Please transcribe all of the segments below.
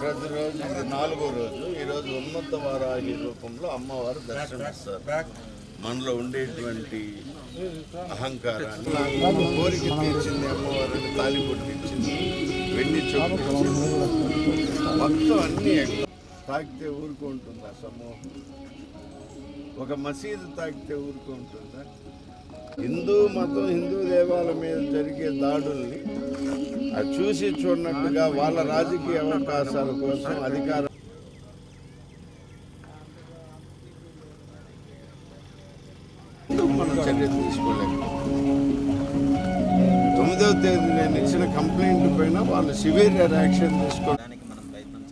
ప్రతిరోజు ఇది నాలుగో రోజు. ఈరోజు ఉన్నత వారాహి రూపంలో అమ్మవారు దర్శనమిస్తారు. మనలో ఉండేటువంటి అహంకారాన్ని కోరిక తీర్చింది అమ్మవారిని తాలి ఇచ్చింది వెండి చొప్పు మొత్తం అన్ని తాకితే ఊరుకుంటుందా సమూహం ఒక మసీదు తాకితే ఊరుకుంటుందా? హిందూ మతం హిందూ దేవాలయం మీద జరిగే దాడుల్ని అది చూసి చూడనట్టుగా వాళ్ళ రాజకీయ అవకాశాల కోసం అధికారం మనం చర్య తీసుకోలేక తొమ్మిదవ తేదీ నేను ఇచ్చిన కంప్లైంట్ పైన వాళ్ళు సివియర్ యాక్షన్ తీసుకో దానికి మనం ప్రయత్నం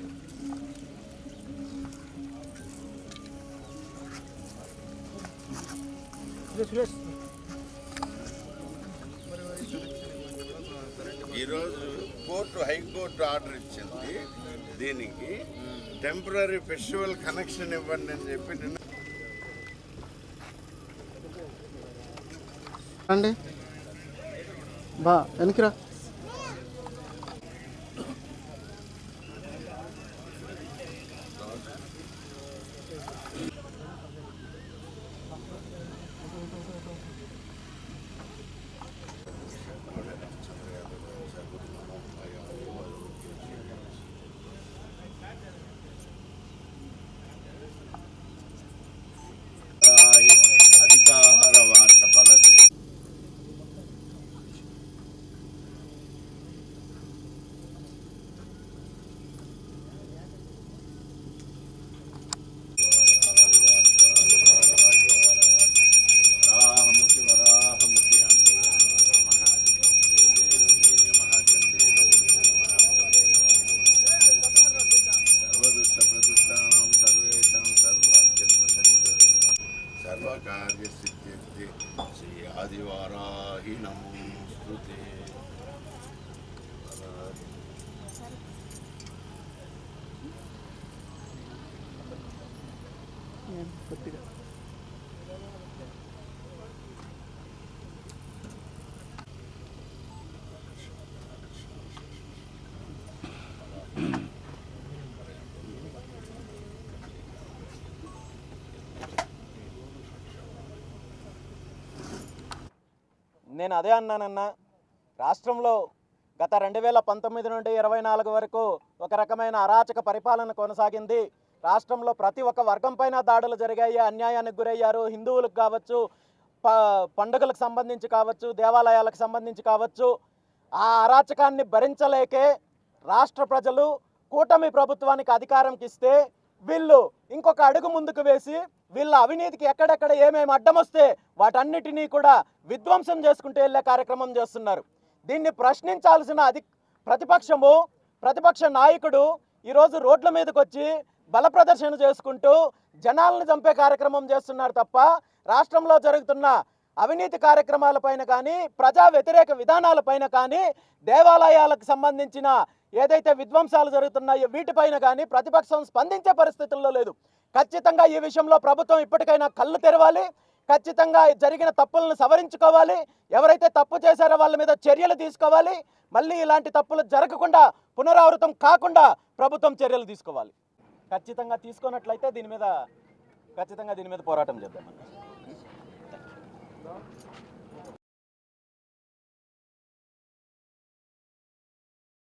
చేస్తాం ఈరోజు కోర్టు హైకోర్టు ఆర్డర్ ఇచ్చింది దీనికి. టెంపరీ ఫెస్టివల్ కనెక్షన్ ఇవ్వండి అని చెప్పి అండి బా వెనకరా कार्यसिद्ध्यर्थे श्री आदिवाराहि नमोऽस्तु हम्म, నేను అదే అన్నానన్నా. రాష్ట్రంలో గత రెండు వేల పంతొమ్మిది నుండి ఇరవై నాలుగు వరకు ఒక రకమైన అరాచక పరిపాలన కొనసాగింది. రాష్ట్రంలో ప్రతి ఒక్క వర్గం పైన దాడులు జరిగాయి అన్యాయానికి గురయ్యారు. హిందువులకు కావచ్చు ప పండుగలకు సంబంధించి కావచ్చు దేవాలయాలకు సంబంధించి కావచ్చు. ఆ అరాచకాన్ని భరించలేకే రాష్ట్ర ప్రజలు కూటమి ప్రభుత్వానికి అధికారంకి ఇస్తే వీళ్ళు ఇంకొక అడుగు ముందుకు వేసి వీళ్ళ అవినీతికి ఎక్కడెక్కడ ఏమేమి అడ్డం వస్తే వాటన్నిటినీ కూడా విధ్వంసం చేసుకుంటూ వెళ్ళే కార్యక్రమం చేస్తున్నారు. దీన్ని ప్రశ్నించాల్సిన అధి ప్రతిపక్షము ప్రతిపక్ష నాయకుడు ఈరోజు రోడ్ల మీదకి వచ్చి బల ప్రదర్శన చేసుకుంటూ జనాలను చంపే కార్యక్రమం చేస్తున్నారు తప్ప రాష్ట్రంలో జరుగుతున్న అవినీతి కార్యక్రమాలపైన కానీ ప్రజా వ్యతిరేక విధానాలపైన కానీ దేవాలయాలకు సంబంధించిన ఏదైతే విధ్వంసాలు జరుగుతున్నాయో వీటిపైన కానీ ప్రతిపక్షం స్పందించే పరిస్థితుల్లో లేదు. ఖచ్చితంగా ఈ విషయంలో ప్రభుత్వం ఇప్పటికైనా కళ్ళు తెరవాలి. ఖచ్చితంగా జరిగిన తప్పులను సవరించుకోవాలి. ఎవరైతే తప్పు చేశారో వాళ్ళ మీద చర్యలు తీసుకోవాలి. మళ్ళీ ఇలాంటి తప్పులు జరగకుండా పునరావృతం కాకుండా ప్రభుత్వం చర్యలు తీసుకోవాలి. ఖచ్చితంగా తీసుకున్నట్లయితే దీని మీద ఖచ్చితంగా దీని మీద పోరాటం చేద్దాం.